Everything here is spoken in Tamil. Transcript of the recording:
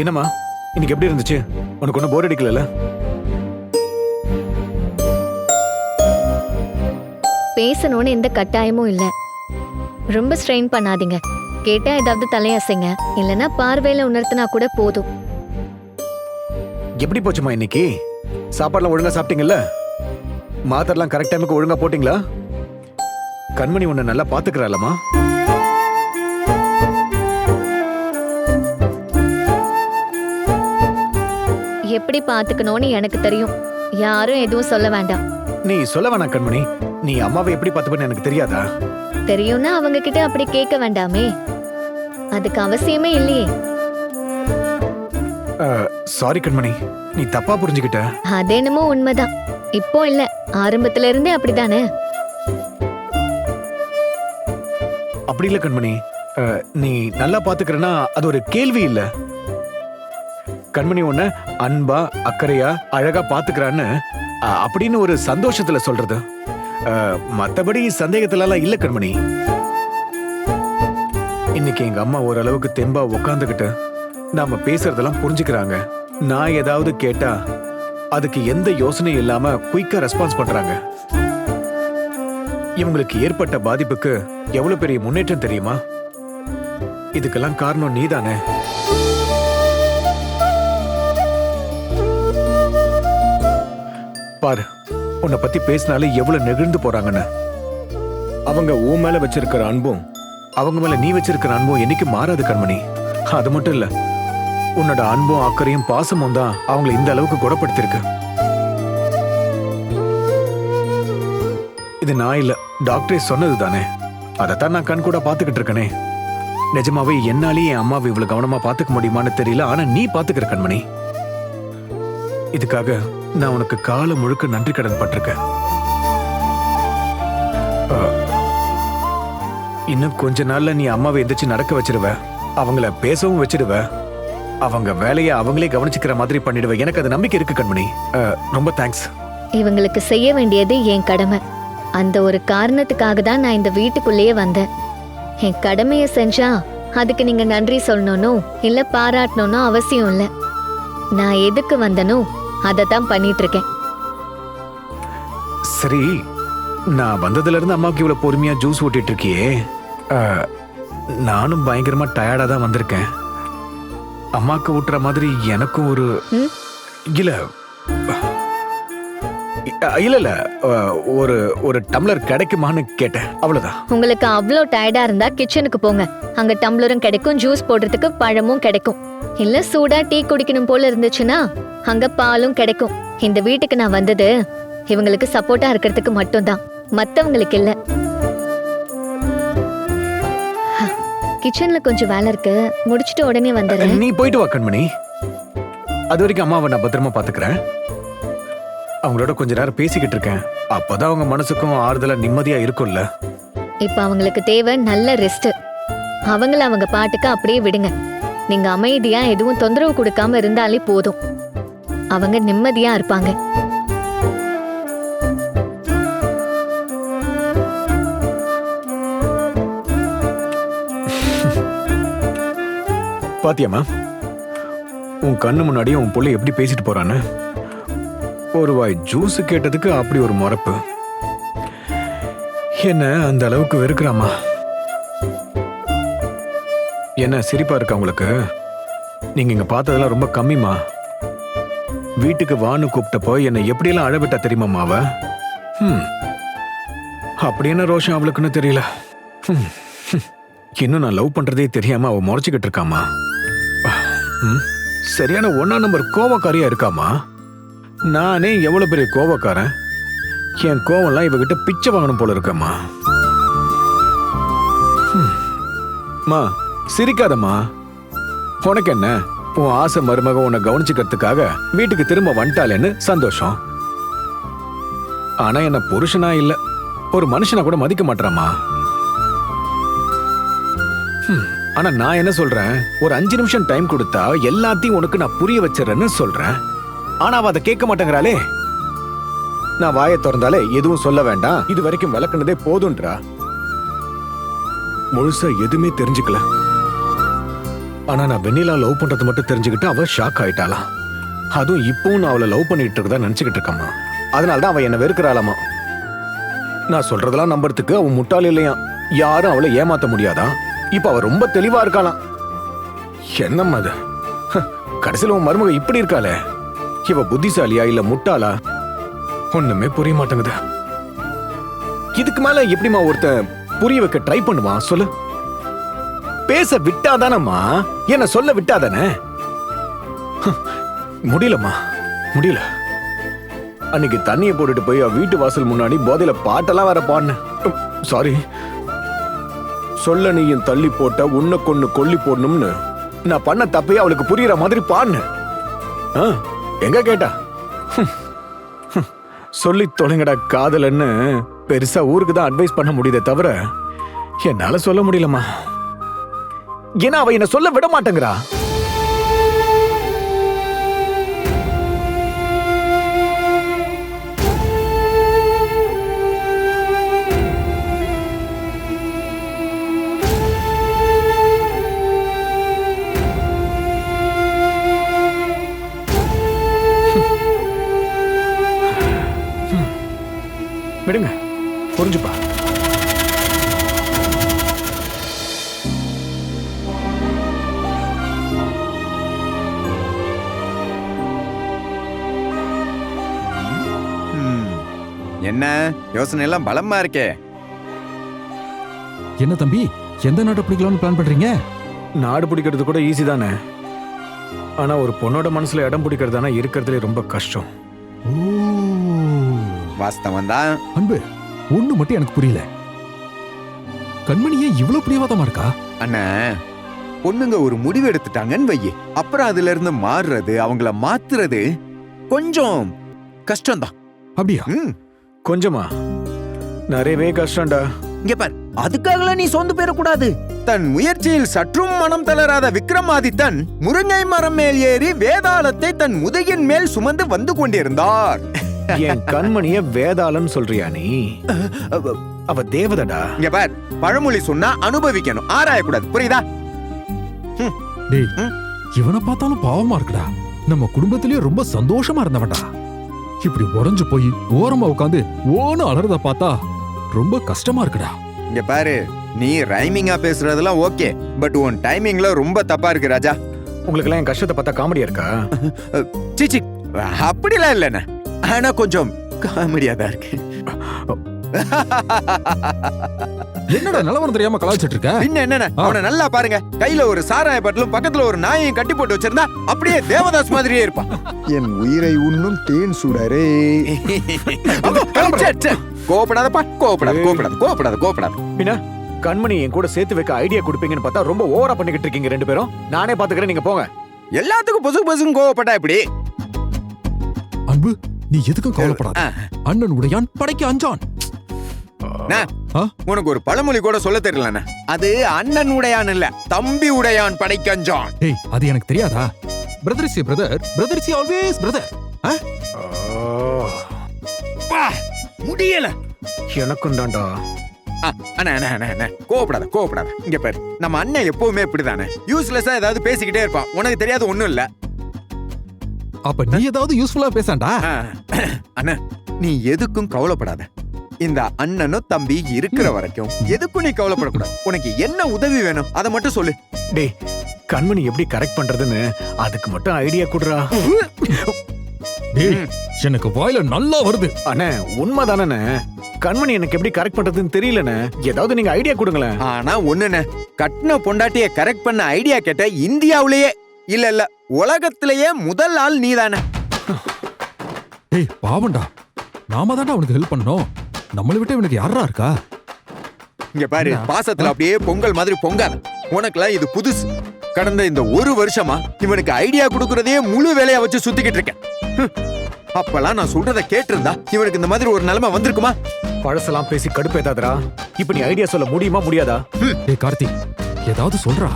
என்னம்மா? இன்னைக்கு எப்படி இருந்துச்சு? உனக்கு ஒன்றும் போர் அடிக்கல பேசணும்னு எந்த கட்டாயமும் இல்ல. ரொம்ப ஸ்ட்ரெயின் பண்ணாதீங்க. கேட்டா ஏதாவது தலையசைங்க. இல்லனா பார்வையில உணர்த்தினா கூட போதும். எப்படி போச்சுமா இன்னைக்கு? சாப்பாடுலாம் ஒழுங்கா சாப்பிட்டீங்கல்ல? மாத்திரலாம் கரெக்ட் டைமுக்கு ஒழுங்கா போட்டீங்களா? கண்மணி உன்னை நல்லா பாத்துக்கிறாளம்மா எப்படி பாத்துக்கணும்னு எனக்கு தெரியும். யாரும் எதுவும் சொல்ல வேண்டாம். நீ சொல்ல வேணாம் கண்மணி. நீ அம்மாவை எப்படி பார்த்துப்பன்னு எனக்கு தெரியாதா? தெரியும்னா அவங்க கிட்ட அப்படி கேட்க வேண்டாமே. அதுக்கு அவசியமே இல்லையே. சாரி கண்மணி. நீ தப்பா புரிஞ்சுக்கிட்ட. அது என்னமோ உண்மைதான். இப்போ இல்ல. ஆரம்பத்துல இருந்தே அப்படிதானே அப்படி இல்ல கண்மணி. நீ நல்லா பாத்துக்கிறனா அது ஒரு கேள்வி இல்ல. கண்மணி உன்ன அன்பா அக்கறையா அழகா பாத்துக்கிறான்னு அப்படின்னு ஒரு சந்தோஷத்துல சொல்றது. மத்தபடி சந்தேகத்துல எல்லாம் இல்ல கண்மணி. இன்னைக்கு எங்க அம்மா ஓரளவுக்கு தெம்பா உக்காந்துக்கிட்டு நாம பேசுறதெல்லாம் புரிஞ்சுக்கிறாங்க. நான் ஏதாவது கேட்டா அதுக்கு எந்த யோசனையும் இல்லாம குயிக்கா ரெஸ்பான்ஸ் பண்றாங்க. இவங்களுக்கு ஏற்பட்ட பாதிப்புக்கு எவ்வளவு பெரிய முன்னேற்றம் தெரியுமா? இதுக்கெல்லாம் காரணம் நீதானே. பாரு உன்னை பத்தி பேசினாலே எவ்வளவு நெகிழ்ந்து போறாங்கன்னு. அவங்க உன் மேல வச்சிருக்கிற அன்பும் அவங்க மேல நீ வச்சிருக்கிற அன்பும் என்னைக்கு மாறாது கண்மணி. அது மட்டும் இல்ல உன்னோட அன்பும் அக்கறையும் பாசமும் தான் அவங்களை இந்த அளவுக்கு குணப்படுத்திருக்கு இது நான் இல்ல டாக்டரே சொன்னது தானே. அதைத்தான் நான் கண் கூட பாத்துக்கிட்டு இருக்கனே. நிஜமாவே என்னாலேயே என் அம்மாவை இவ்வளவு கவனமா பாத்துக்க முடியுமான்னு தெரியல ஆனா நீ பாத்துக்கிற கண்மணி. இதுக்காக நான் உனக்கு காலம் முழுக்க நன்றி கடன் பட்டிருக்கேன். இன்னும் கொஞ்ச நாள்ல நீ அம்மாவை எந்திரிச்சு நடக்க வச்சிருவ. அவங்கள பேசவும் வச்சிடுவ அவங்க வேலையை அவங்களே கவனிச்சுக்கிற மாதிரி பண்ணிடுவ. எனக்கு அது நம்பிக்கை இருக்கு கண்மணி. ரொம்ப தேங்க்ஸ் இவங்களுக்கு செய்ய வேண்டியது என் கடமை. அந்த ஒரு காரணத்துக்காக தான் நான் இந்த வீட்டுக்குள்ளேயே வந்தேன். என் கடமையை செஞ்சா அதுக்கு நீங்க நன்றி சொல்லணும்னோ இல்ல பாராட்டணும்னோ அவசியம் இல்ல. நான் எதுக்கு வந்தனோ அதை தான் பண்ணிட்டு இருக்கேன் சரி நான் வந்ததுல இருந்து அம்மாவுக்கு இவ்வளவு பொறுமையா ஜூஸ் ஊட்டிட்டு இருக்கியே அஹ், நானும் பயங்கரமா டயர்டா தான் வந்திருக்கேன். அம்மாக்கு ஊட்டுற மாதிரி எனக்கும் ஒரு ம்? இல்ல இல்ல இல்ல. ஒரு ஒரு டம்ளர் கிடைக்குமான்னு கேட்டேன். அவ்வளவுதான். உங்களுக்கு அவ்வளோ டயர்டா இருந்தா கிச்சனுக்கு போங்க. அங்க டம்ளரும் கிடைக்கும் ஜூஸ் போடுறதுக்கு பழமும் கிடைக்கும். இல்ல சூடா டீ குடிக்கணும் போல இருந்துச்சுன்னா அங்க பாலும் கிடைக்கும். இந்த வீட்டுக்கு நான் வந்தது இவங்களுக்கு சப்போர்ட்டா இருக்கிறதுக்கு மட்டும்தான். மத்தவங்களுக்கு இல்ல. கிச்சன்ல கொஞ்சம் வேலை இருக்கு. முடிச்சிட்டு உடனே வந்துடுறேன். நீ போயிட்டு வா கண்மணி. அது வரைக்கும் அம்மாவை நான் பத்திரமா பாத்துக்கிறேன் அவங்களோட கொஞ்ச நேரம் பேசிக்கிட்டு இருக்கேன். அப்பதான் அவங்க மனசுக்கும் ஆறுதலா நிம்மதியா இருக்கும்ல. இப்ப அவங்களுக்கு தேவை நல்ல ரெஸ்ட் அவங்கள அவங்க பாட்டுக்கு அப்படியே விடுங்க. நீங்க அமைதியா எதுவும் தொந்தரவு கொடுக்காம இருந்தாலே போதும். அவங்க நிம்மதியா இருப்பாங்க. பாத்தியாமா உன் கண்ணு முன்னாடியே உன் புள்ள எப்படி பேசிட்டு போறான்னு? ஒரு வாய் ஜூஸ் கேட்டதுக்கு அப்படி ஒரு முறப்பு. என்ன அந்த அளவுக்கு வெறுக்கிறாமா? என்ன சிரிப்பா இருக்கா உங்களுக்கு? நீங்க இங்க பார்த்ததெல்லாம் ரொம்ப கம்மிமா வீட்டுக்கு வான்னு கூப்பிட்டப்போ என்னை எப்படியெல்லாம் அழவிட்டா தெரியுமாமா அவ? ம் அப்படி என்ன ரோஷம் அவளுக்குன்னு தெரியல. ஹம். இன்னும் நான் லவ் பண்றதே தெரியாம அவ முறைச்சுக்கிட்டு இருக்காமா ம், சரியான ஒன்னா நம்பர் கோவக்காரியா இருக்காமா நானே எவ்வளவு பெரிய கோவக்காரன் என் கோவம்லாம் இவகிட்ட பிச்சை வாங்கணும் போல இருக்கம்மா. மா சிரிக்காதம்மா. உனக்கு என்ன? உன் ஆசை மருமக உன்னை கவனிச்சுக்கிறதுக்காக வீட்டுக்கு திரும்ப வந்துட்டாளேன்னு சந்தோஷம். ஆனா என்ன புருஷனா இல்ல. ஒரு மனுஷனா கூட மதிக்க மாட்டேறாமா ஆனா நான் என்ன சொல்றேன்? ஒரு அஞ்சு நிமிஷம் டைம் கொடுத்தா எல்லாத்தையும் உனக்கு நான் புரிய வச்சிடறேன்னு சொல்றேன். ஆனா அவ அதை கேட்க மாட்டேங்கிறாளே. நான் வாயை திறந்தாலே எதுவும் சொல்ல வேண்டாம். இது வரைக்கும் விளக்குனதே போதுன்றா. முழுசா எதுவுமே தெரிஞ்சுக்கல. ஆனா நான் வெண்ணிலா லவ் பண்றது மட்டும் தெரிஞ்சுக்கிட்டு அவ ஷாக் ஆயிட்டாளாம் அதுவும் இப்பவும் நான் அவளை லவ் பண்ணிட்டு இருக்கதா நினைச்சுக்கிட்டு இருக்கம்மா. அதனாலதான் அவ என்ன வெறுக்கிறாளாமா. நான் சொல்றதெல்லாம் நம்புறதுக்கு அவன் முட்டாள் இல்லையா? யாரும் அவளை ஏமாத்த முடியாதா? இப்ப அவ ரொம்ப தெளிவா இருக்காளாம். என்னம்மா அது? ஹ, கடைசியில உன் மருமக இப்படி இருக்காளே. இவ புத்திசாலியா இல்ல முட்டாளா? ஒண்ணுமே புரிய மாட்டேங்குது. இதுக்கு மேல எப்படிம்மா ஒருத்தன் புரிய வைக்க ட்ரை பண்ணுவான்? சொல்லு. பேச விட்டாதானம்மா? என்ன சொல்ல விட்டாதானே? முடியலம்மா. முடியல. அன்னைக்கு தண்ணியை போட்டுட்டு போய் வீட்டு வாசல் முன்னாடி போதையில பாட்டெல்லாம் வேற பாடினேன். சாரி சொல்ல நீயும் தள்ளி போட்ட உன்னை கொன்னு கொல்லி போடணும்னு நான் பண்ண தப்பையே அவளுக்கு புரியுற மாதிரி பாடினேன். எங்க கேட்டா? சொல்லி தொலைங்கடா காதலன்னு பெருசா ஊருக்கு தான் அட்வைஸ் பண்ண முடியுதே தவிர என்னால சொல்ல முடியலம்மா. ஏன்னா அவ என்ன சொல்ல விட மாட்டேங்கிறா. என்ன? யோசனை எல்லாம் பலமா இருக்கே. என்ன தம்பி எந்த நாட்டை பிடிக்கலாம்னு பிளான் பண்றீங்க? நாடு பிடிக்கிறது கூட ஈஸி தானே. ஆனா ஒரு பொண்ணோட மனசுல இடம் பிடிக்கிறதானா இருக்கிறதுலே ரொம்ப கஷ்டம். வாஸ்தவம் தான். அன்பு ஒண்ணு மட்டும் எனக்கு புரியல. கண்மணியே இவ்வளவு பிடிவாதமா இருக்கா? அண்ணா பொண்ணுங்க ஒரு முடிவு எடுத்துட்டாங்கன்னு வையே. அப்புறம் அதுல இருந்து மாறுறது அவங்கள மாத்துறது கொஞ்சம் கஷ்டம்தான். அப்படியா. கொஞ்சமா. நிறையவே கஷ்டம்டா. இங்க பார் அதுக்காகலாம் நீ சொந்து போயிடக்கூடாது தன் முயற்சியில் சற்றும் மனம் தளராத விக்ரமாதித்தன் முருங்கை மரம் மேல் ஏறி வேதாளத்தை தன் முதுகின் மேல் சுமந்து வந்து கொண்டிருந்தார். என் கண்மணிய வேதாளன்னு சொல்றியா நீ? அவ தேவதடா. இங்க பார் பழமொழி சொன்னா அனுபவிக்கணும். ஆராயக்கூடாது புரியுதா? டேய். இவனை பார்த்தாலும் பாவமா இருக்குடா. நம்ம குடும்பத்திலேயே ரொம்ப சந்தோஷமா இருந்தவன்டா. இப்படி உறைஞ்சு போய் ஓரமா உட்காந்து ஓன அலறத பார்த்தா ரொம்ப கஷ்டமா இருக்குடா. இங்க பாரு நீ ரைமிங்கா பேசுறதெல்லாம் ஓகே பட் உன் டைமிங்ல ரொம்ப தப்பா இருக்கு ராஜா. உங்களுக்கு எல்லாம் என் கஷ்டத்தை பார்த்தா காமெடியா இருக்கா? சிச்சி அப்படிலாம் இல்லைண்ணே. ஆனா கொஞ்சம் காமெடியா தான் இருக்கு என்னடா நிலவரம் தெரியாம கலாய்ச்சிட்டு இருக்க பின்ன என்னண்ணே ஆ. அவனை நல்லா பாருங்க. கையில ஒரு சாராய பாட்டிலும் பக்கத்துல ஒரு நாயையும் கட்டி போட்டு வச்சிருந்தா அப்படியே தேவதாஸ் மாதிரியே இருப்பான். என் உயிரை உண்ணும் தேன் சுடரே. கோவப்படாதப்பா கோவப்படாத கோவப்படாத கோவப்படாத கோவப்படாத. பின்ன கண்மணி என் கூட சேர்த்து வைக்க ஐடியா கொடுப்பீங்கன்னு பார்த்தா ரொம்ப ஓவரா பண்ணிக்கிட்டு இருக்கீங்க ரெண்டு பேரும். நானே பாத்துக்கிறேன் நீங்க போங்க. எல்லாத்துக்கும் பொசு பொசுன்னு கோவப்பட்டா இப்படி அன்பு நீ எதுக்கும் கவலைப்படாத. அண்ணன் உடையான் படைக்க அஞ்சான்? உனக்கு ஒரு பழமொழி கூட சொல்ல தெரியலண்ணா. அது அண்ணன் உடையான் இல்ல தம்பி உடையான் படைக்கஞ்சான். டேய் அது எனக்கு தெரியாதா? Brother is brother brother is always brother ஆ, பா, முடியல. எனக்கும் தான்டா ஆ, அண்ணா அண்ணா அண்ணா அண்ணா கோவப்படாத கோவப்படாத. இங்க பாரு நம்ம அண்ணன் எப்பவுமே இப்படிதானே. யூஸ்லெஸ்ஸா ஏதாவது பேசிக்கிட்டே இருப்பான். உனக்கு தெரியாது ஒண்ணும் இல்ல. அப்ப நீ ஏதாவது யூஸ்ஃபுல்லா பேசாண்டா? அண்ணா நீ எதுக்கும் கவலைப்படாத. இந்த அண்ணனும் தம்பி இருக்கிற வரைக்கும் எதுக்கும் நீ கவலைப்படக்கூடாது. உனக்கு என்ன உதவி வேணும் அதை மட்டும் சொல்லு. டேய் கண்மணி எப்படி கரெக்ட் பண்றதுன்னு அதுக்கு மட்டும் ஐடியா குடுறா. டேய் எனக்கு வாயில நல்லா வருது. அண்ணே உண்மைதானே கண்மணி எனக்கு எப்படி கரெக்ட் பண்றதுன்னு தெரியலண்ணே. ஏதாவது நீங்க ஐடியா கொடுங்களேன். ஆனா ஒண்ணுண்ணே கட்டின பொண்டாட்டிய கரெக்ட் பண்ண ஐடியா கேட்ட இந்தியாவிலேயே இல்ல இல்ல உலகத்திலேயே முதல் ஆள் நீதானே. டேய் பாவம்டா. நாம தான்டா அவனுக்கு ஹெல்ப் பண்ணோம் நம்மளை விட்டு இவனுக்கு யாரா இருக்கா? இங்க பாரு? பாசத்துல அப்படியே பொங்கல் மாதிரி பொங்காத. உனக்குலாம் இது புதுசு. கடந்த இந்த ஒரு வருஷமா இவனுக்கு ஐடியா கொடுக்கறதையே முழு வேலையா வச்சு சுத்திக்கிட்டு இருக்கேன். அப்பெல்லாம் நான் சொல்றத கேட்டிருந்தா இவனுக்கு இந்த மாதிரி ஒரு நிலைமை வந்திருக்குமா? பழசெல்லாம் பேசி கடுப்பேத்தாதடா இப்ப நீ ஐடியா சொல்ல முடியுமா முடியாதா? டேய் கார்த்தி ஏதாவது சொல்றா.